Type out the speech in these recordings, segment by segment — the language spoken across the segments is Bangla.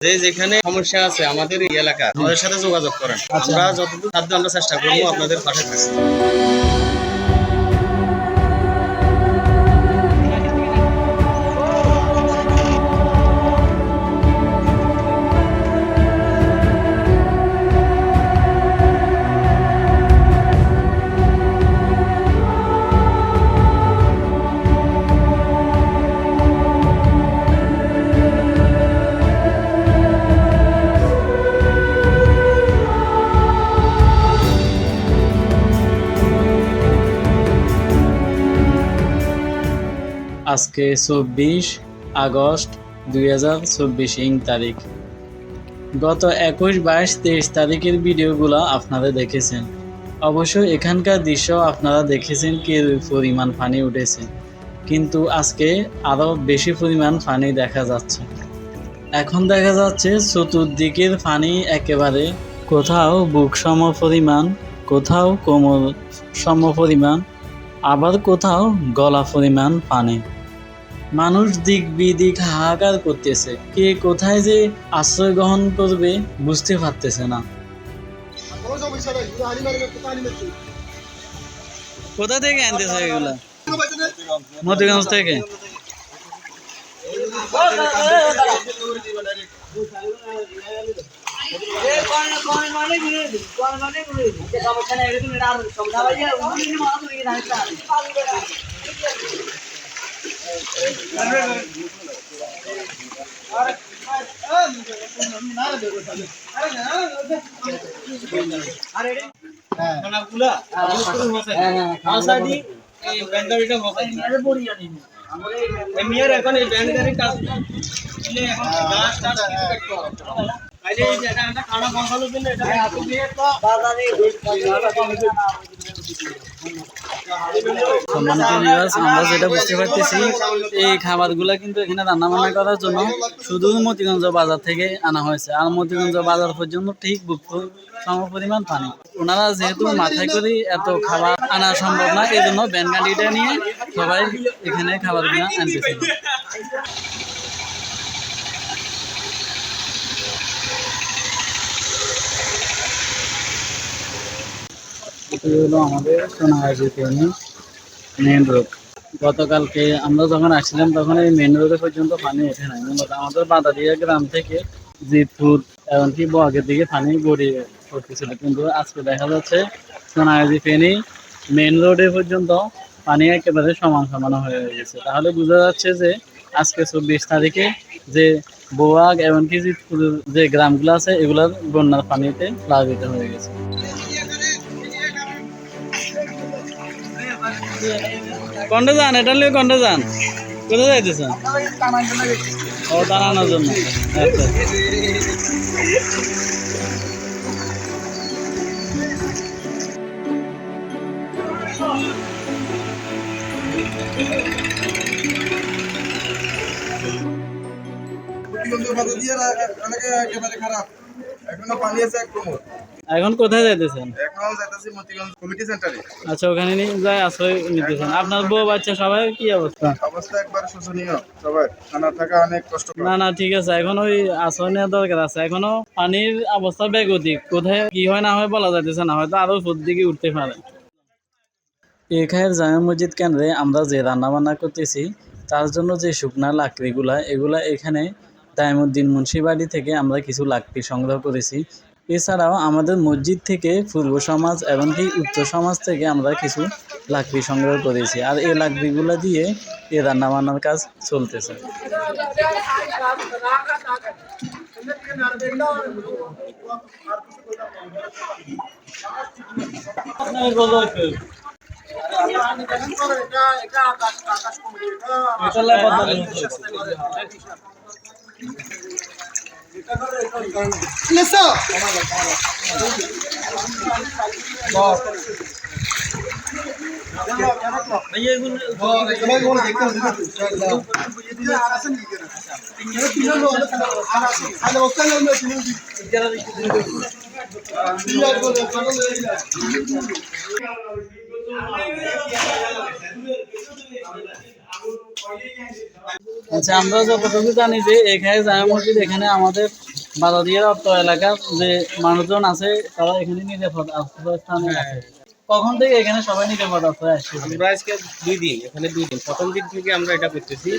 যে যেখানে সমস্যা আছে আমাদের এই এলাকা, আমাদের সাথে যোগাযোগ করেন। আমরা যতদূর সাধ্য আমরা চেষ্টা করব আপনাদের পাশে থাকতে আজকে চব্বিশ আগস্ট দুই হাজার চব্বিশ ইং তারিখ। গত একুশ, বাইশ, তেইশ তারিখের ভিডিওগুলো আপনারা দেখেছেন। অবশ্য এখানকার দৃশ্য আপনারা দেখেছেন কি পরিমাণ পানি উঠেছে। কিন্তু আজকে আরও বেশি পরিমাণ পানি দেখা যাচ্ছে। এখন দেখা যাচ্ছে চতুর্দিকের পানি একেবারে কোথাও বুক সম পরিমাণ, কোথাও কোমর সম পরিমাণ, আবার কোথাও গলা পরিমাণ পানি। মানুষ দিক বিদিক হাহাকার করতেছে। কে কোথায় যে আশ্রয় গ্রহণ করবে বুঝতে পারতেছে না। কোথা থেকে আনতেছে এগুলা? মতিগঞ্জ থেকে? এখন এই গাড়ির কাজ এখন গাছ টাছ viewers, আমরা যেটা বুঝতে পারতেছি এই খাবারগুলা কিন্তু এখানে রান্না বান্না করার জন্য শুধু মতিগঞ্জ বাজার থেকে আনা হয়েছে। আর মতিগঞ্জ বাজার পর্যন্ত ঠিক বুক সম পরিমাণ পানি। ওনারা যেহেতু মাথায় করে এত খাবার আনা সম্ভব না এই জন্য ব্যান গাড়িটা নিয়ে সবাই এখানে খাবারগুলো আনতেছিল এটি হলো আমাদের সোনাগাছি ট্রেনে মেন রোড গতকালকে আমরা যখন আসছিলাম, তখন এই মেন রোডে পর্যন্ত পানি ওঠে নাই। মূলত আমাদের বাদারিয়া গ্রাম থেকে জিতপুর এমনকি বহাগের দিকে পানি গড়িয়ে পড়তেছিল। কিন্তু আজকে দেখা যাচ্ছে সোনাগাছি ফেনি মেন রোডে পর্যন্ত পানি একেবারে সমান সমান হয়ে গেছে। তাহলে বোঝা যাচ্ছে যে আজকে চব্বিশ তারিখে যে বোয়াগ এমনকি যে গ্রামগুলো আছে, এগুলোর বন্যার পানিতে প্লাবিত হয়ে গেছে। কন্ডে যান এটা নিয়ে কন্ডে যান কোথায় যাইতেছেন ও দাঁড়ানোর জন্য আচ্ছা খারাপ এখনও পানি আছে এক কোমর এখন কোথায় যাইতেছেন? এখন যাইতেছি মতিগঞ্জ কমিটি সেন্টারে। আচ্ছা ওখানে নিয়ে যায় আশ্রয় নিতেছেন। আপনার বউ বাচ্চা সবাই কি অবস্থা? অবস্থা একবার শোচনীয় সবার। খানা থাকা অনেক কষ্ট না না ঠিক আছে। এখন ওই আশ্রয় নেওয়ার দরকার আছে। এখনও পানির অবস্থা বেগতিক। কোথায় কি হয় না হয় বলা যাইতেছে না। হয়তো আরও উপর দিকে উঠতে পারে। এখানের জামা মসজিদ কেন্দ্রে আমরা যে রান্না বান্না করতেছি তার জন্য যে শুকনা লাকড়িগুলা এগুলা এখানে দাইমুদ্দিন মুন্সিবাড়ি থেকে আমরা কিছু লাকড়ি সংগ্রহ করেছি। এছাড়াও আমাদের মসজিদ থেকে পূর্ব সমাজ এমনকি উচ্চ সমাজ থেকে আমরা কিছু লাকড়ি সংগ্রহ করেছি। আর এই লাকড়িগুলো দিয়ে এ রান্না বান্নার কাজ চলতেছে। নেছো भैया गुण गुण देखते हैं ये आरासन नहीं कर रहा ये तीनों लोग आरासन आज उसका नाम है तीनों जी जरा देखो तीनों को तीनों को আচ্ছা আমরা যতটুকু জানি যে এখানে জামা মসজিদ এখানে আমাদের বাদাদিয়ার অর্থ এলাকার যে মানুষজন আছে তারা এখানে নিরাপদ আশ্রয়স্থানে আছে। কখন থেকে এখানে সবাই নিরাপদ আশ্রয় আসছে আমরা আজকে দুই দিন এখানে দুই দিন। প্রথম দিন থেকে আমরা এটা করতেছি।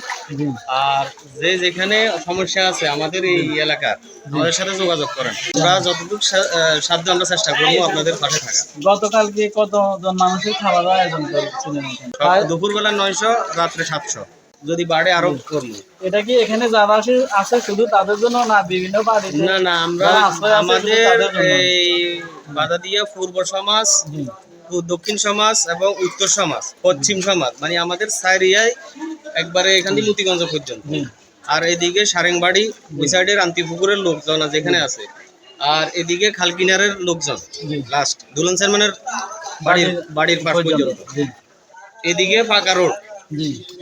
আর যে যেখানে সমস্যা আছে আমাদের এই এলাকার আমাদের সাথে যোগাযোগ করেন। আমরা যতটুকু সাধ্য আমরা চেষ্টা করব আপনাদের পাশে থাকা গতকালকে কতজন মানুষের খাবার আয়োজন করেছিলেন? দুপুরবেলা নয়শো রাত্রে সাতশো। যদি বাড়ে আরও এটা কি এখানে যারা আছে শুধু তাদের জন্য না বিভিন্ন বাড়িতে? না না আমরা আমাদের? এই বাদাদিয়া পূর্ব সমাজ দক্ষিণ সমাজ এবং উত্তর সমাজ পশ্চিম সমাজ মানে আমাদের সাইরিয়ায় একবারে এখান থেকে মতিগঞ্জ পর্যন্ত। আর এদিকে সারেংবাড়ি ওই সাইডের আন্তিপুকুরের লোকজন আছে যেখানে আছে। আর এদিকে খালকিনারের লোকজন লাস্ট দুলন চেয়ারম্যানের বাড়ির বাড়ির পাশ পর্যন্ত। এদিকে পাকা রোড।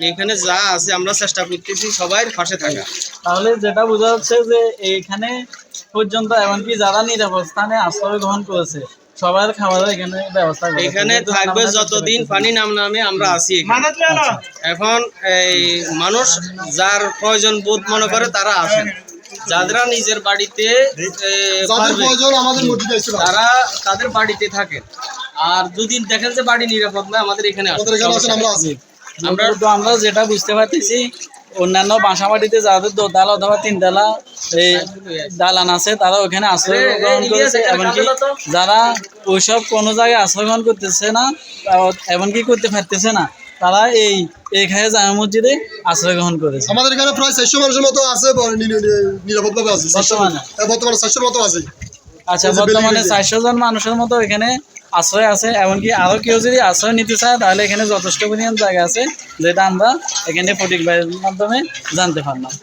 এখানে যা আছে আমরা চেষ্টা করতেছি সবাই পাশে থাকা। তাহলে যেটা বোঝা যাচ্ছে যে এখানে পর্যন্ত এমনকি যারা নিরাপদ স্থানে আশ্রয় গ্রহণ করেছে সবার খাবারের এখানে ব্যবস্থা এখানে থাকবে যতদিন পানি নাম নামে আমরা আছি আচ্ছা। এখন এই মানুষ যার প্রয়োজন বোধ মনে করে তারা আসে যারা নিজের বাড়িতে তারা তাদের বাড়িতে থাকে আর দুদিন দেখেন যে বাড়ি নিরাপদ না আমাদের এখানে আসে। জি। আমরা তো আমরা যেটা বুঝতে পারতেছি অন্যান্য বাসাবাড়িতে যাদের দোতলা অথবা তিনতলা এই দালান আছে তারা ওখানে আশ্রয় গ্রহণ করেছে। এমনকি যারা ওইসব কোনো জায়গায় আশ্রয় গ্রহণ করতেছে না এমনকি করতে পারতেছে না তারা এই এখানে জামা মসজিদে আশ্রয় গ্রহণ করেছে। আমাদের এখানে প্রায় চারশো মানুষের মতো আছে নিরাপদ ভাবে আছে। বর্তমানে? বর্তমানে চারশোর মতো আছে। আচ্ছা বর্তমানে চারশো জন মানুষের মতো এখানে আশ্রয় আছে, এমনকি আরও কেউ যদি আশ্রয় নিতে চায়, তাহলে এখানে যথেষ্ট পরিমাণ জায়গা আছে, যেটা আমরা এখানে প্রতীক বাড়ির মাধ্যমে জানতে পারলাম।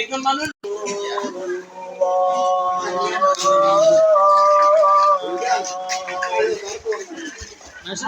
একজন মানুষ Just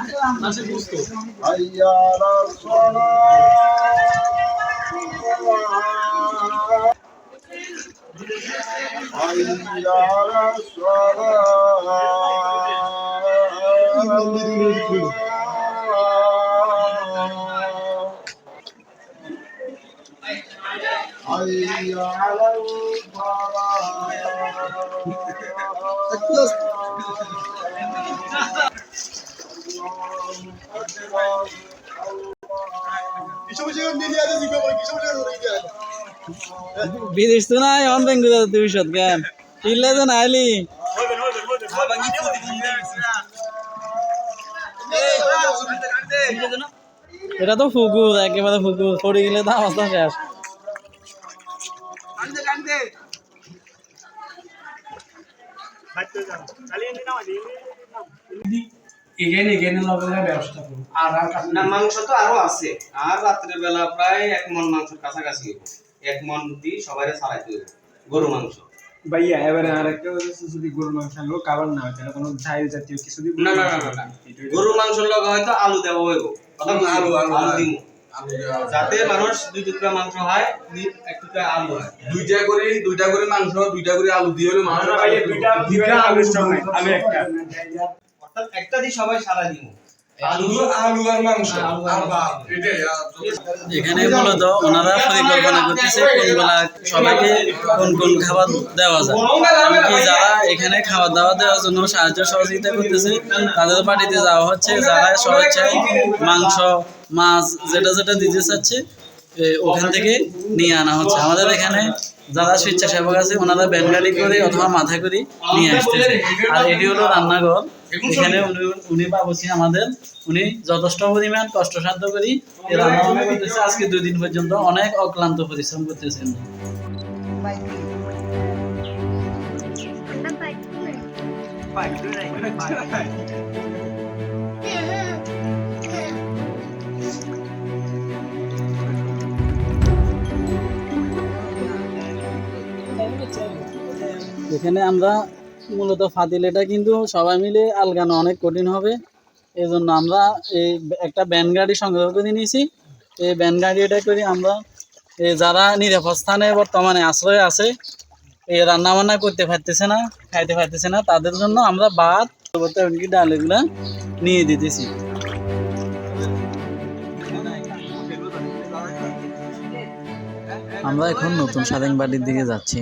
বিদেশ তো নাই অন ব্যাংক দুই শত জ্ঞান। কিনলে তো নাইলি। এটা তো ফুকুর, একেবারে ফুকুর। পড়ে গেলে তো অবস্থা শেষ। এখানে এখানে লগের ব্যবস্থা করুন আর না মাংস তো আরও আছে। আর রাত্রের বেলা প্রায় এক মন মাংসের কাছাকাছি এক মন দিয়ে সবাই ছাড়াইতে হইব গরু মাংস। ভাইয়া এবারে আর একটা হচ্ছে যদি গরুর মাংস আনলো কাবার না হয় তাহলে কোনো ঝাল জাতীয় কিছু দিব না? না না না, গরুর মাংসের লগে হয়তো আলু দেওয়া হইব। কথা আলু, আলু, আলু আলু। দিমু। যাতে মানুষ দুই টুকরা মাংস হয় এক টুকরা আলু হয়। দুইটা করে দুইটা করে মাংস দুইটা করে আলু দিয়ে হলে মাংস দুইটা দুইটা আলু আমি একটা। একটা দিয়ে সবাই সারা আর এখানে মূলত ওনারা পরিকল্পনা করতেছে কোনগুলা সবাইকে কোন কোন খাবার দেওয়া যায়। যারা এখানে খাবার দাবার দেওয়ার জন্য সাহায্য সহযোগিতা করতেছে তাদের বাড়িতে যাওয়া হচ্ছে যারা স্বেচ্ছায় মাংস মাছ যেটা যেটা দিতে চাচ্ছে ওখান থেকে নিয়ে আনা হচ্ছে। আমাদের এখানে যারা স্বেচ্ছাসেবক আছে ওনারা ব্যান গাড়ি করে অথবা মাথা করে নিয়ে আসতেছে। আর এটি হলো রান্নাঘর। এখানে উনি বাবুসি আমাদের। উনি যথেষ্ট পরিমাণ কষ্টসাধ্য করি রান্না বান্না করতেছে। আজকে দুই দিন পর্যন্ত অনেক অক্লান্ত পরিশ্রম করতেছেন। এখানে আমরা মূলত ফাতিলেটা কিন্তু সবাই মিলে আলগানো, অনেক কঠিন হবে। এই জন্য আমরা এই একটা ব্যান গাড়ি সংগ্রহ করে নিয়েছি। এই ব্যান গাড়ি এটা করে আমরা যারা নিরাপদ স্থানে বর্তমানে আশ্রয় আছে এই রান্না বান্না করতে পারতেছে না, খাইতে পারতেছে না, তাদের জন্য আমরা ভাত এমনকি ডাল এগুলা নিয়ে দিতেছি। আমরা এখন নতুন স্বাধীন বাড়ির দিকে যাচ্ছি।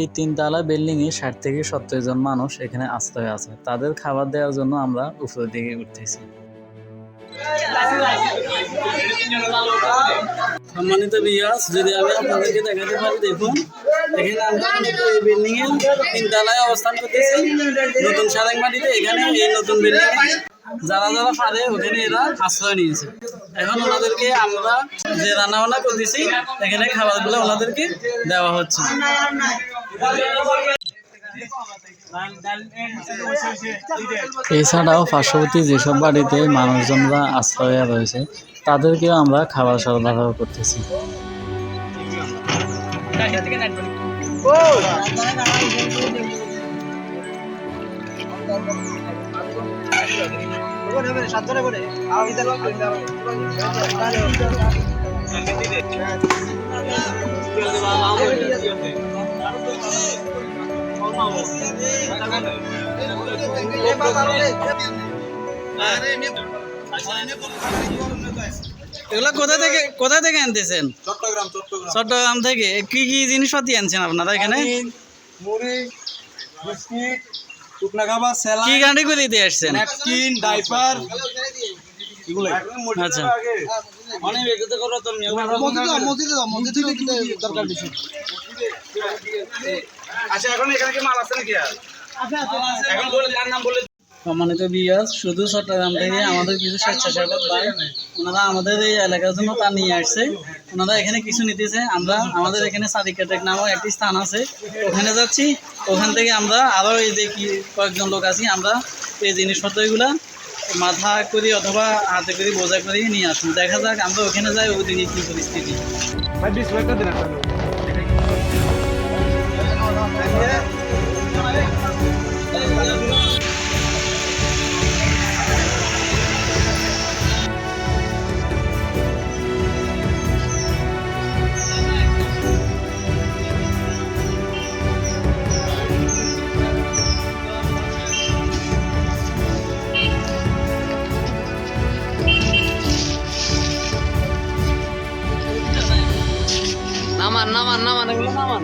এই তিনতলা বিল্ডিং এ ষাট থেকে সত্তর জন মানুষ এখানে আশ্রয় আছে। তাদের খাবার দেওয়ার জন্য আমরা উপরের দিকে উঠতেছি। সম্মানিত বিয়াস যদি আমি আপনাদেরকে দেখাতে পারি, দেখুন, এখানে আমরা এই বিল্ডিং এর তিনতলায় অবস্থান করতেছি। নতুন সারেংবাড়িতে এখানে এই নতুন বিল্ডিং যারা যারা পারে, ওখানে এরা আশ্রয় নিয়েছে। এখন ওনাদেরকে আমরা যে রান্না বান্না করতেছি, এখানে খাবারগুলো ওনাদেরকে দেওয়া হচ্ছে। এছাড়াও পার্শ্ববর্তী যেসব বাড়িতে মানুষজনরা আশ্রয় রয়েছে তাদেরকেও আমরা খাবার সরবরাহ করতেছি। এগুলো কোথা থেকে কোথা থেকে আনতেছেন? চট্টগ্রাম চট্টগ্রাম। থেকে। কি কি জিনিসপাতি আনছেন আপনারা এখানে? মুড়ি বিস্কিট শুকনা খাবার স্যালাড। কি গাড়ি করে দিয়ে আসছেন? Napkin diaper. এগুলো আচ্ছা। অনেক এগুলো করো তো মসজিদে যাও মসজিদে কিন্তু দরকার বেশি। আচ্ছা এখন এখানে কি মাল আছে নাকি আর? এখন বলে কার নাম বলে সম্মানিত বিয়াস শুধু চট্টগ্রাম থেকে আমাদের কিছু স্বেচ্ছাসেবক ভাই ওনারা আমাদের এই এলাকার জন্য তা নিয়ে আসছে। ওনারা এখানে কিছু নিতেছে আমরা আমাদের এখানে সাদিকাটেক নামক একটি স্থান আছে। ওখানে যাচ্ছি ওখান থেকে আমরা আরও এই যে কি কয়েকজন লোক আছি আমরা এই জিনিসপত্রগুলা মাথা করি অথবা হাতে করি বোঝা করে নিয়ে আসুন। দেখা যাক আমরা ওখানে যাই ওদিকে কি পরিস্থিতি। নামান নামান নামান এগুলো নামান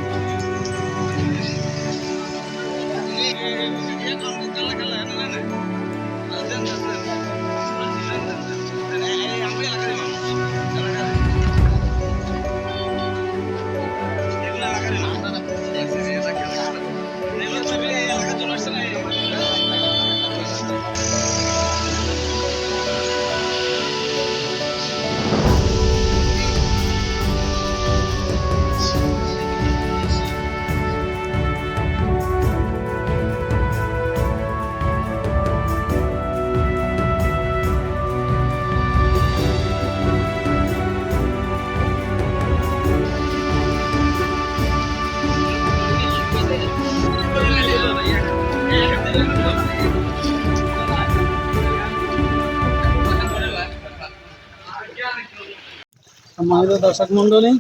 সম্মানিত দর্শক মন্ডলী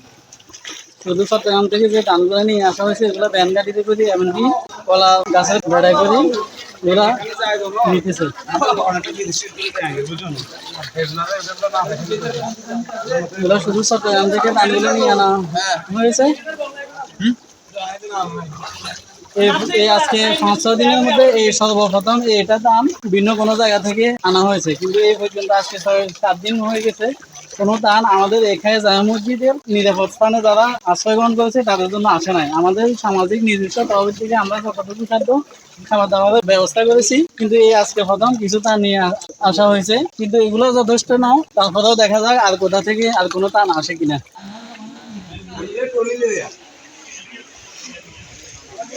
শুধু চট্টগ্রাম থেকে যে ধানগুলো নিয়ে আসা হয়েছে, এগুলো ভ্যান গাড়িতে করি এমনকি কলা গাছের বেড়ায় করি এগুলা নিতেছে। এগুলো শুধু চট্টগ্রাম থেকে ধানগুলো নিয়ে আনা হয়েছে। এই আজকে পাঁচ, ছয় দিনের মধ্যে এই সর্বপ্রথম এটা দাম ভিন্ন কোনো জায়গা থেকে আনা হয়েছে। কিন্তু এই পর্যন্ত আজকে ছয়, সাত দিন হয়ে গেছে। কোনো দান আমাদের এখানে জামা মসজিদের নিরাপদ স্থানে যারা আশ্রয় গ্রহণ করেছে, তাদের জন্য আসে নাই। আমাদের সামাজিক নির্দিষ্ট তহবিল থেকে আমরা যতটুকু খাদ্য খাবার দাবারের ব্যবস্থা করেছি, কিন্তু এই আজকে প্রথম কিছু তা নিয়ে আসা হয়েছে। কিন্তু এগুলো যথেষ্ট নয় তারপরেও দেখা যাক আর কোথা থেকে আর কোনো টান আসে কিনা।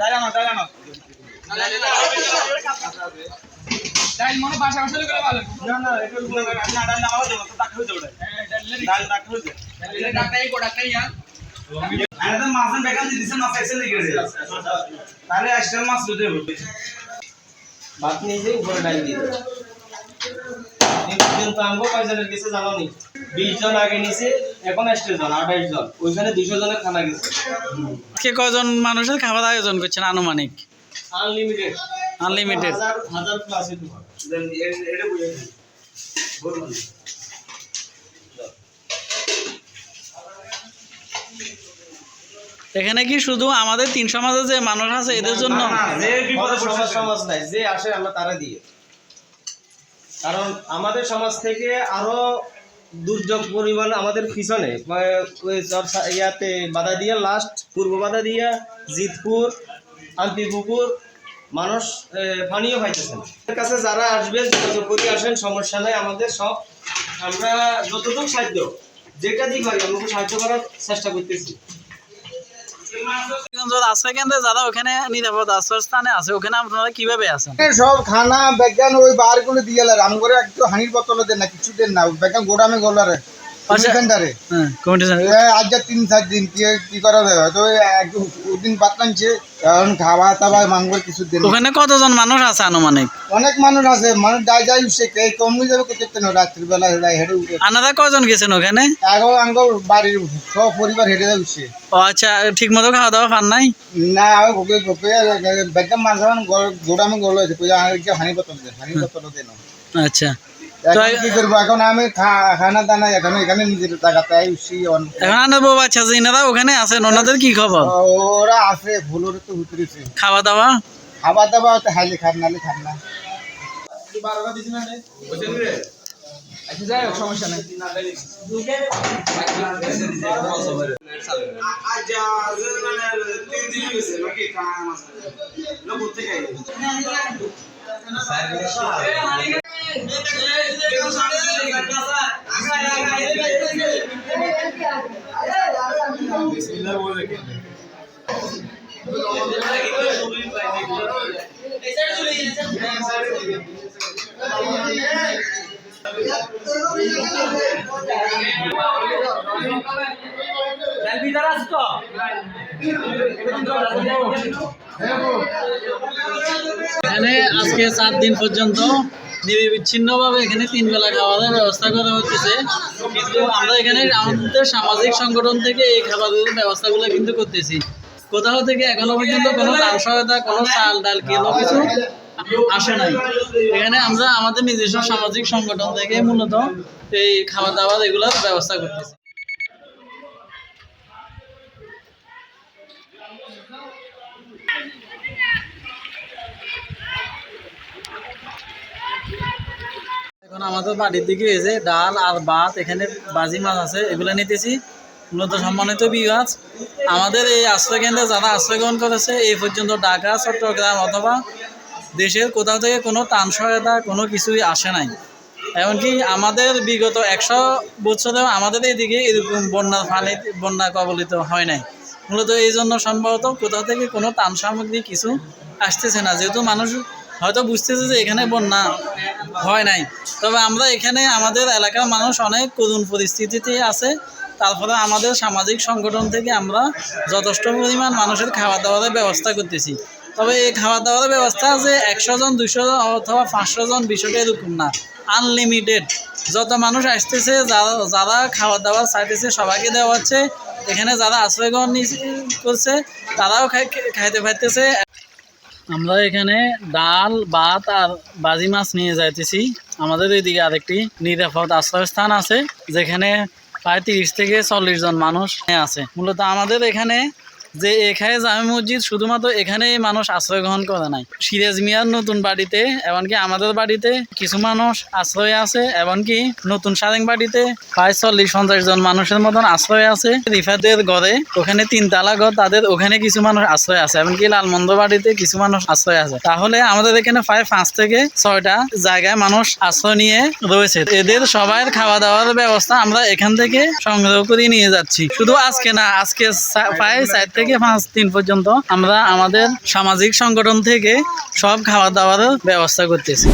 দাঁড়ানো দাঁড়ানো। ডাইল মনে বাসা বাসা করে ভালো। না না এটা না তো টাকা হয়ে যাবে টাকা হয়ে যাবে। এই কোডাক্টার ইয়া আরে তো দিছে মাছ তাহলে মাছ লুটে হবে। ভাত নিয়ে উপরে ডাল দিয়ে দেবে কয়জনের গেছে জানো নি বিশ জন আগে নিছে এখন এক্সট্রা জন আঠাইশ জন। ওইখানে দুশো জনের খানা গেছে। আজকে কজন মানুষের খাবার আয়োজন করছেন আনুমানিক? আনলিমিটেড আনলিমিটেড হাজার হাজার প্লাস হইতে পারে দেন এটা বুঝে বলুন এখানে কি শুধু আমাদের তিন সমাজে যে মানুষ আছে এদের জন্য? যে বিপদে সমাজ সমাজ নাই। যে আসে আমরা তারা দিয়ে। কারণ আমাদের সমাজ থেকে আরও দুর্যোগ পরিমাণ আমাদের পিছনে। মানে ইয়াতে বাধা দিয়া লাস্ট পূর্ব বাধা দিয়া জিতপুর আন্তিপুকুর মানুষ এ, পানিও পাইতেছেন কাছে যারা আসবেন যোগাযোগ করে আসেন সমস্যা নাই আমাদের সব আমরা যতটুকু সাহায্য যেটা দিয়ে পারি আমরা সাহায্য করার চেষ্টা করতেছি। যারা ওখানে নিরাপদ আশ্রয় স্থানে আছে, ওখানে আপনারা কীভাবে আছেন? সব খানা, বেগান, ওই বার করে দিয়ে রাম করে একটু হানির বোতল দেন না, কিছু দেন না বিজ্ঞান গোডামে গোলারে। আচ্ছা। হ্যাঁ আজ তিন চার দিন কি কি করা যাবে? হয়তো দিন বাতলানছে এখন খাওয়া দাওয়া মাংস কিছু দেন। ওখানে কতজন মানুষ আছে আনুমানিক? অনেক মানুষ আছে মানুষ যাই যাই সে কে কমে যাবে রাত্রিবেলা হেঁটে হেঁটে উঠে। আপনারা কজন গেছেন ওখানে? আগো আঙ্গ বাড়ির সব পরিবার হেঁটে যাচ্ছে। ও আচ্ছা ঠিক মতো খাওয়া দাওয়া পান নাই? না আমি গোপে গোপে বেগাম মাছ গোডামে গোল আছে পূজা হানি বোতল দেন হানি বোতল দেন। আচ্ছা। কি করব? এখন আমি খানা দানা এখন এখানে নিজের টাকাতে আইসি এখন বাচ্চা ওখানে আছেন ওনাদের কি খবর? ওরা আছে ভুলোর তো উতরেছে। খাওয়া দাওয়া খাবার দাবার তো হাইলে খান নালে খান না। আচ্ছা সমস্যা নেই। মানে তিন দিন গেছে নাকি কানা মাছ লোক থেকে এখানে আজকে চার দিন পর্যন্ত নিরবিচ্ছিন্নভাবে এখানে তিন বেলা খাওয়া দাওয়ার ব্যবস্থা করা হচ্ছে কিন্তু আমরা এখানে আমাদের সামাজিক সংগঠন থেকে এই খাবার খাবারের ব্যবস্থাগুলো কিন্তু করতেছি। কোথাও থেকে এখনও পর্যন্ত কোনো দান সহায়তা, কোনো চাল, ডাল কোনো কিছু আসে নাই। এখানে আমরা আমাদের নিজস্ব সামাজিক সংগঠন থেকে মূলত এই খাবার দাবার এগুলোর ব্যবস্থা করতেছি। এখন আমাদের বাড়ির দিকে এসে ডাল আর ভাত, এখানে বাজি মাছ আছে, এগুলো নিতেছি। মূলত সম্মানিত বিভাজ আমাদের এই আশ্রয় কেন্দ্রে যারা আশ্রয় গ্রহণ করেছে, এই পর্যন্ত ঢাকা, চট্টগ্রাম অথবা দেশের কোথাও থেকে কোনো ত্রাণ সহায়তা, কোনো কিছুই আসে নাই। এমনকি আমাদের বিগত একশো বছরেও আমাদের এইদিকে এরকম বন্যার পানি বন্যা কবলিত হয় নাই। মূলত এই জন্য সম্ভবত কোথাও থেকে কোনো ত্রাণ সামগ্রী কিছু আসতেছে না। যেহেতু মানুষ হয়তো বুঝতেছে যে এখানে বন্যা হয় নাই। তবে আমরা এখানে আমাদের এলাকার মানুষ অনেক করুণ পরিস্থিতিতে আছে। তারপরে আমাদের সামাজিক সংগঠন থেকে আমরা যথেষ্ট পরিমাণ মানুষের খাওয়া দাওয়ার ব্যবস্থা করতেছি। তবে এই খাওয়া দাওয়ার ব্যবস্থা যে একশো জন দুশো জন অথবা পাঁচশো জন বিষয়টা এরকম না। আনলিমিটেড যত মানুষ আসতেছে, যারা যারা খাওয়া দাওয়া চাইতেছে সবাইকে দেওয়া হচ্ছে। এখানে যারা আশ্রয় গ্রহণ করছে, তারাও খাইতে পাইতেছে আমরা এখানে ডাল, ভাত আর বাজি মাছ নিয়ে যাইতেছি। আমাদের এদিকে আরেকটি নিরাপদ আশ্রয়স্থান আছে, যেখানে প্রায় তিরিশ থেকে চল্লিশ জন মানুষ আছে। মূলত আমাদের এখানে যে এখানে জামে মসজিদ শুধুমাত্র এখানে মানুষ আশ্রয় গ্রহণ করে নাই। সিরাজ মিয়ার নতুন বাড়িতে, এমনকি আমাদের বাড়িতে কিছু মানুষ আশ্রয় আছে, এমনকি নতুন সারেং বাড়িতে প্রায় চল্লিশ, পঞ্চাশ জন মানুষের মতন আশ্রয় আছে। রিফাদের ঘরে ওখানে তিনতলা ঘর, তাদের ওখানে কিছু মানুষ আশ্রয় আছে, এমনকি লালমন্দ বাড়িতে কিছু মানুষ আশ্রয় আছে। তাহলে আমাদের এখানে প্রায় পাঁচ থেকে ছয়টা জায়গায় মানুষ আশ্রয় নিয়ে রয়েছে। এদের সবাই খাওয়া দাওয়ার ব্যবস্থা আমরা এখান থেকে সংগ্রহ করে নিয়ে যাচ্ছি। শুধু আজকে না, আজকে প্রায় চার থেকে পাঁচ দিন পর্যন্ত আমরা আমাদের সামাজিক সংগঠন থেকে সব খাওয়া দাওয়ার ব্যবস্থা করতেছি।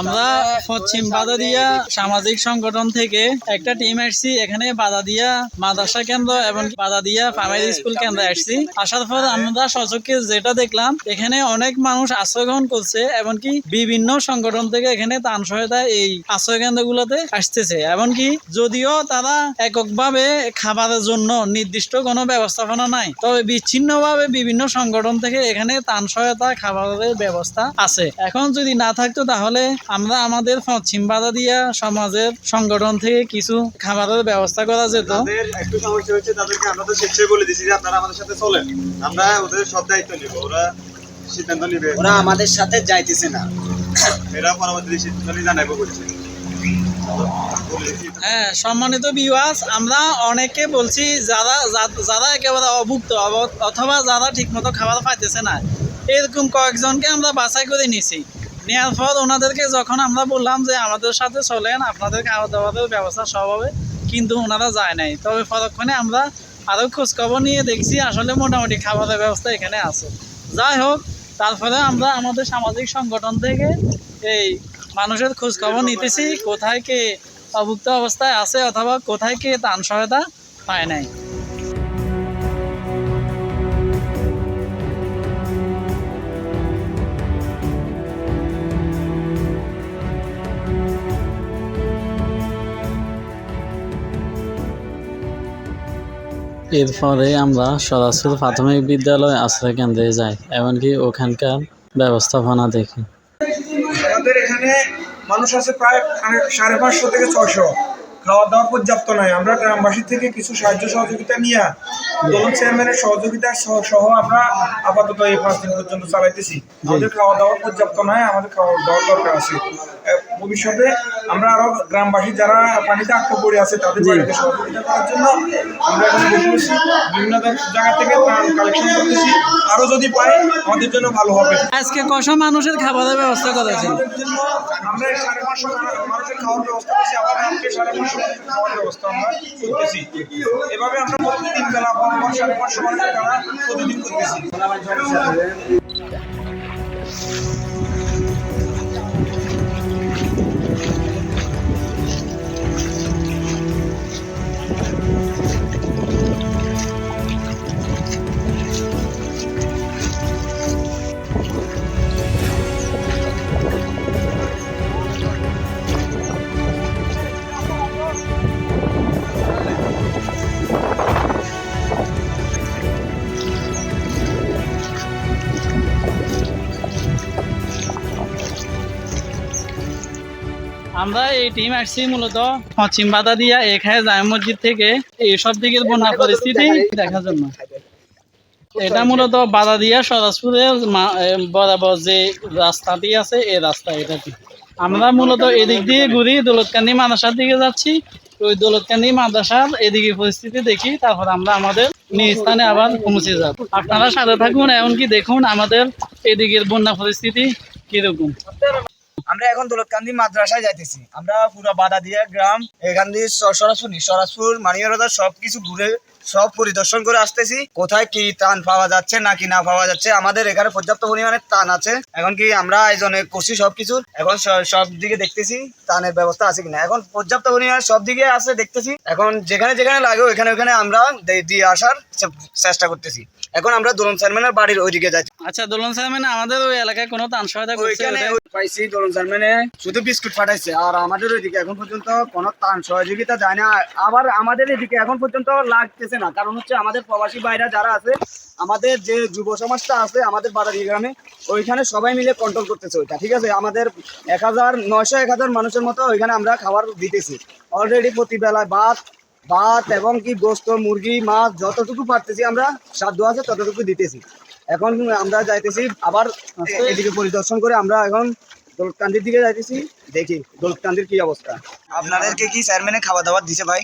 আমরা পশ্চিম বাদাদিয়া সামাজিক সংগঠন থেকে একটা টিম আসছি, এখানে বাদাদিয়া মাদ্রাসা কেন্দ্র এবং বাদাদিয়া প্রাইমারি স্কুল কেন্দ্রে আসছি। আসার পর আমরা সচক্ষে যেটা দেখলাম, এখানে অনেক মানুষ আশ্রয় গ্রহণ করছে এমনকি বিভিন্ন সংগঠন থেকে এখানে ত্রাণ সহায়তা এই আশ্রয় কেন্দ্রগুলোতে আসতেছে। এমনকি যদিও তারা এককভাবে খাবারের জন্য নির্দিষ্ট কোনো ব্যবস্থাপনা নাই, তবে বিচ্ছিন্নভাবে বিভিন্ন সংগঠন থেকে এখানে ত্রাণ সহায়তা, খাবারের ব্যবস্থা আছে। এখন যদি না থাকতো তাহলে আমরা আমাদের পশ্চিম বাদাদিয়া সমাজের সংগঠন থেকে কিছু খাবারের ব্যবস্থা করা যেত। তাদের একটু সমস্যা হচ্ছে তাদেরকে আমরা তো স্বেচ্ছায় বলে দিছি যে আপনারা আমাদের সাথে চলেন। আমরা ওদের সব দায়িত্ব নিব ওরা সিদ্ধান্ত নিবে। ওরা আমাদের সাথে যাইতেছে না। এরা পরবর্তী সিদ্ধান্ত জানাইবো বলছে। হ্যাঁ সম্মানিত বিওয়াস আমরা অনেকে বলছি যারা যারা একেবারে অভুক্ত অথবা যারা ঠিকমতো খাবার পাইতেছে না এরকম কয়েকজনকে আমরা বাছাই করে নিছি। নেওয়ার পর ওনাদেরকে যখন আমরা বললাম যে আমাদের সাথে চলেন আপনাদের খাওয়া দাওয়ার ব্যবস্থা সব হবে, কিন্তু ওনারা যায় নাই। তবে পরক্ষণে আমরা আরও খোঁজখবর নিয়ে দেখছি, আসলে মোটামুটি খাবারের ব্যবস্থা এখানে আছে। যাই হোক, তারপরে আমরা আমাদের সামাজিক সংগঠন থেকে এই মানুষের খোঁজখবর নিতেছি, কোথায় কে অভুক্ত অবস্থায় আছে অথবা কোথায় কে ত্রাণ সহায়তা পায় নাই। এরপরে আমরা সরাসরি প্রাথমিক বিদ্যালয় আশ্রয় কেন্দ্রে যাই, এমনকি ওখানকার ব্যবস্থাপনা দেখি। আমাদের এখানে মানুষ আছে প্রায় সাড়ে পাঁচশো থেকে ছয়শো। খাওয়া দাওয়া পর্যাপ্ত নয় আমরা গ্রামবাসী থেকে কিছু সাহায্য সহযোগিতা নিয়ে দলন চেয়ারম্যানের সহযোগিতা সহ আমরা আপাতত এই পাঁচ দিন পর্যন্ত চালাইতেছি। আমাদের খাওয়া দাওয়া পর্যাপ্ত নয় আমাদের খাওয়া দাওয়ার দরকার আছে। ভবিষ্যতে আমরা আরও গ্রামবাসী যারা পানিতে আটকে পড়ে আছে তাদের বাড়িতে সহযোগিতা করার জন্য আমরা এখন বসে বসে বিভিন্ন জায়গা থেকে কালেকশন করতেছি। আরও যদি পাই আমাদের জন্য ভালো হবে। আজকে কষা মানুষের খাবারের ব্যবস্থা করেছে আমাদের আমরা সাড়ে পাঁচশো মানুষের খাওয়ার ব্যবস্থা করছি আবার রাত্রে সাড়ে পাঁচশো খাওয়ার ব্যবস্থা আমরা করতেছি। এভাবে আমরা প্রতিদিন বেলা পর পর সাড়ে পাঁচশো মানুষের খাওয়া প্রতিদিন করতেছি। আমরা এই টিম আসছি মূলত পশ্চিম বাধা দিয়া এখানে জামে মসজিদ থেকে। এইসব দিকের বন্যা পরিস্থিতি দেখার জন্য। এটা মূলত বাধা দিয়া সরাসপুরের বরাবর যে রাস্তাটি আছে এই রাস্তা এটাতে আমরা মূলত এদিক দিয়ে ঘুরি, দৌলতকান্দি মাদ্রাসার দিকে যাচ্ছি। ওই দৌলতকান্দি মাদ্রাসার এদিকে পরিস্থিতি দেখি, তারপর আমরা আমাদের নিজ স্থানে আবার পৌঁছে যাব। আপনারা সাথে থাকুন, এমনকি দেখুন আমাদের এদিকের বন্যা পরিস্থিতি কীরকম। আমরা এখন দৌলতকান্দি মাদ্রাসায় যাইতেছি। আমরা পুরো বাধা দিয়ে গ্রাম, এখান দিয়ে সরাসরি সরাসপুর মানিয়ারদা সবকিছু ঘুরে সব পরিদর্শন করে আসতেছি। কোথায় কি ত্রাণ পাওয়া যাচ্ছে নাকি না পাওয়া যাচ্ছে, আমাদের এখানে পর্যাপ্ত পরিমাণে ত্রাণ আছে। এখন কি আমরা আয়োজনে করছি সবকিছু? এখন সব দিকে দেখতেছি ত্রাণের ব্যবস্থা আছে কিনা। এখন পর্যাপ্ত পরিমাণে সব দিকে আছে দেখতেছি। এখন যেখানে যেখানে লাগে ওখানে ওখানে আমরা দিয়ে আসার চেষ্টা করতেছি। এখন আমরা দোলন চেয়ারম্যানের বাড়ির ওইদিকে যাচ্ছি। আচ্ছা দোলন স্যার মানে আমাদের ওই এলাকায় কোনো ত্রাণ সহায়তা করছে পাইছি দোলন চেয়ারম্যানে শুধু বিস্কুট পাঠাইছে আর আমাদের ওইদিকে এখন পর্যন্ত কোনো ত্রাণ সহযোগিতা যায় না। আবার আমাদের এদিকে এখন পর্যন্ত লাগতেছে না কারণ হচ্ছে আমাদের প্রবাসী বাইরা যারা আছে আমাদের যে যুব সমাজটা আছে আমাদের বাদারি গ্রামে ওইখানে সবাই মিলে কন্ট্রোল করতেছে ওইটা ঠিক আছে? আমাদের এক হাজার নয়শো এক হাজার মানুষের মতো ওইখানে আমরা খাবার দিতেছি। অলরেডি প্রতি বেলায় ভাত ভাত এবং কি গোস্ত মুরগি মাছ যতটুকু পারতেছি আমরা সাধ্য আছে ততটুকু দিতেছি। এখন আমরা যাইতেছি আবার এদিকে পরিদর্শন করে আমরা এখন দোলকান্দির দিকে যাইতেছি দেখি দোলকান্দির কি অবস্থা। আপনাদেরকে কি চেয়ারম্যানে খাওয়া দাওয়া দিছে ভাই?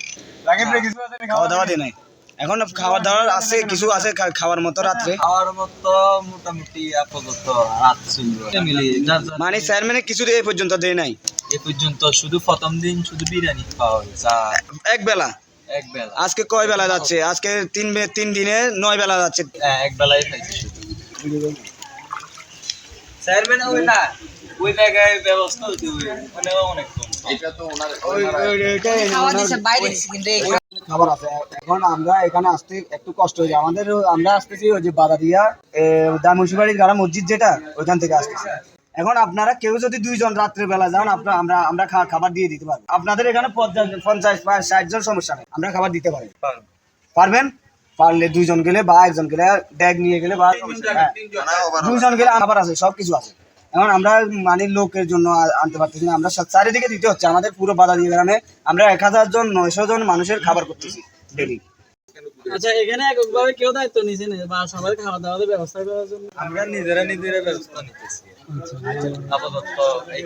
খাওয়া দাওয়া দিয়ে নাই। এখন খাওয়া দাওয়ার আছে কিছু আছে খাওয়ার মতো রাত্রে। খাওয়ার মতো মোটামুটি আপাতত রাত মানে চেয়ারম্যানে কিছু এই পর্যন্ত দেয় নাই? এ পর্যন্ত শুধু প্রথম দিন শুধু বিরিয়ানি খাওয়া হয়েছে এক বেলা? আজকে কয় বেলা যাচ্ছে? আজকে তিন তিন দিনে নয় বেলা যাচ্ছে। হ্যাঁ, এক শুধু চেয়ারম্যান ওই না ওই জায়গায় ব্যবস্থা হতে হবে। মানে অনেক খাবার আছে। এখন আমরা এখানে আসতে একটু কষ্ট হয়ে যায় আমাদের আমরা আসতেছি ওই যে বাদারিয়া দামুসিবাড়ির গাড়া মসজিদ যেটা ওইখান থেকে আসতেছি। এখন আপনারা কেউ যদি দুইজন রাত্রে বেলা যান আপনারা আমরা আমরা খাবার দিয়ে দিতে পারি আপনাদের এখানে পঞ্চাশ বা ষাট জন সমস্যা নেই। আমরা খাবার দিতে পারি। পারবেন? পারলে দুইজন গেলে বা একজন গেলে ব্যাগ নিয়ে গেলে বা হ্যাঁ, দুইজন গেলে খাবার আছে সব কিছু আছে। এখন আমরা মানে লোকের জন্য আনতে পারতেছি না। আমরা চারিদিকে দিতে হচ্ছে। আমাদের পুরো বাদারি গ্রামে আমরা এক হাজার জন নয়শো জন মানুষের খাবার করতেছি ডেলি আচ্ছা এখানে এককভাবে কেউ দায়িত্ব নিছে না? বা সবার খাওয়া দাওয়ার ব্যবস্থা করার জন্য? আমরা নিজেরা নিজেরা ব্যবস্থা নিতেছি।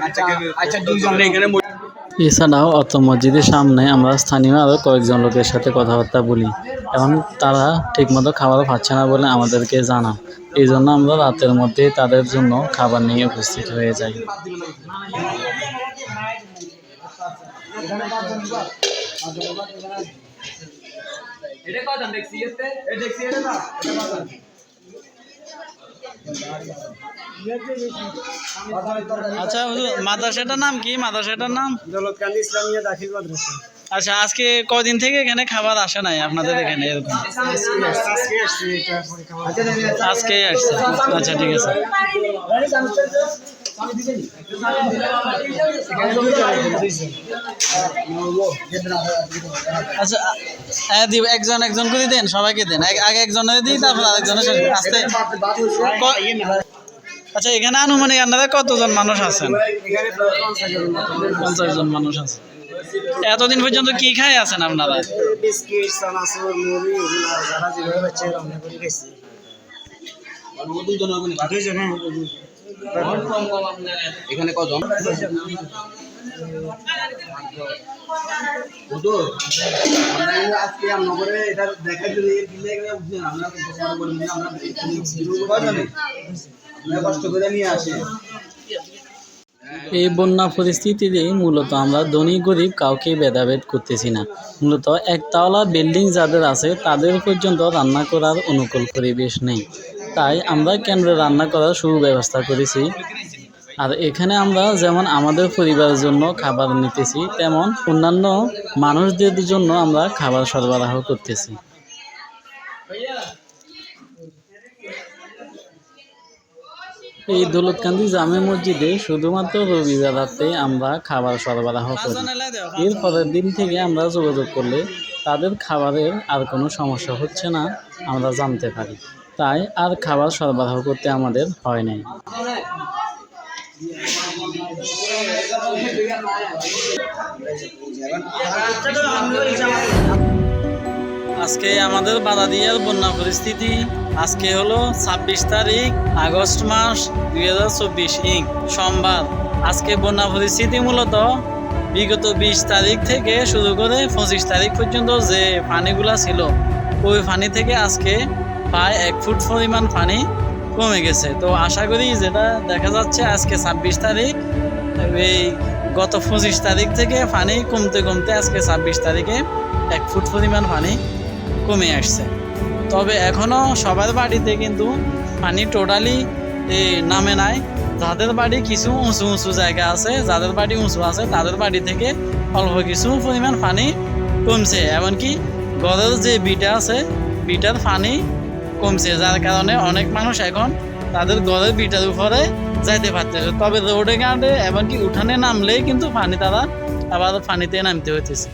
আচ্ছা এছাড়াও অত মসজিদের সামনে আমরা স্থানীয় আরও কয়েকজন লোকের সাথে কথাবার্তা বলি এবং তারা ঠিকমতো খাবার পাচ্ছে না বলে আমাদেরকে জানা এই জন্য আমরা রাতের মধ্যেই তাদের জন্য খাবার নিয়ে উপস্থিত হয়ে যাই আচ্ছা মাদ্রাসাটার নাম কি? মাদ্রাসাটার নাম? ইসলামিয়া দাখিল মাদ্রাসা আচ্ছা আজকে কদিন থেকে এখানে খাবার আসে নাই আপনাদের এখানে এরকম? আজকে আসছে। আচ্ছা ঠিক আছে। আচ্ছা দিব, একজন একজন করে দেন, সবাইকে দেন। আগে একজনের দিই, তারপর আরেকজনের আস্তে। আচ্ছা এখানে আনুমানিক আপনারা কতজন মানুষ আছেন? পঞ্চাশ জন মানুষ আছে। এতদিন পর্যন্ত কি খাই আছেন আপনারা? বিস্কিট এখানে কজন? এই বন্যা পরিস্থিতিতে মূলত আমরা ধনী, গরিব কাউকে ভেদাভেদ করতেছি না। মূলত একতলা বিল্ডিং যাদের আছে, তাদের পর্যন্ত রান্না করার অনুকূল পরিবেশ নেই। তাই আমরা কেন্দ্রে রান্না করার সুব্যবস্থা করেছি। আর এখানে আমরা যেমন আমাদের পরিবারের জন্য খাবার নিতেছি, তেমন অন্যান্য মানুষদের জন্য আমরা খাবার সরবরাহ করতেছি। এই দৌলতকান্দি জামে মসজিদে শুধুমাত্র রবিবার রাতে আমরা খাবার সরবরাহ করি। এর পরের দিন থেকে আমরা যোগাযোগ করলে তাদের খাবারের আর কোনো সমস্যা হচ্ছে না, আমরা জানতে পারি। তাই আর খাবার সরবরাহ করতে আমাদের হয় নাই। আজকে আমাদের বাদাদিয়ার বন্যা পরিস্থিতি আজকে হলো ছাব্বিশ তারিখ, আগস্ট মাস দুই হাজার চব্বিশ ইং সোমবার। আজকে বন্যা পরিস্থিতি মূলত বিগত বিশ তারিখ থেকে শুরু করে পঁচিশ তারিখ পর্যন্ত যে পানিগুলা ছিল, ওই পানি থেকে আজকে প্রায় এক ফুট পরিমাণ পানি কমে গেছে। তো আশা করি যেটা দেখা যাচ্ছে, আজকে ছাব্বিশ তারিখ এই গত পঁচিশ তারিখ থেকে পানি কমতে কমতে আজকে ছাব্বিশ তারিখে এক ফুট পরিমাণ পানি কমে আসছে। তবে এখনও সবার বাড়িতে কিন্তু পানি টোটালি নামে নাই। যাদের বাড়ি কিছু উঁচু উঁচু জায়গা আছে, যাদের বাড়ি উঁচু আছে, তাদের বাড়ি থেকে অল্প কিছু পরিমাণ পানি কমছে। এমনকি ঘরের যে বিটা আছে, বিটার পানি কমছে, যার কারণে অনেক মানুষ এখন তাদের ঘরের বিটার উপরে যাইতে পারতেছে তবে রোডে ঘাটে এমনকি উঠানে নামলেই কিন্তু পানি তারা আবার পানিতে নামতে হইতেছে।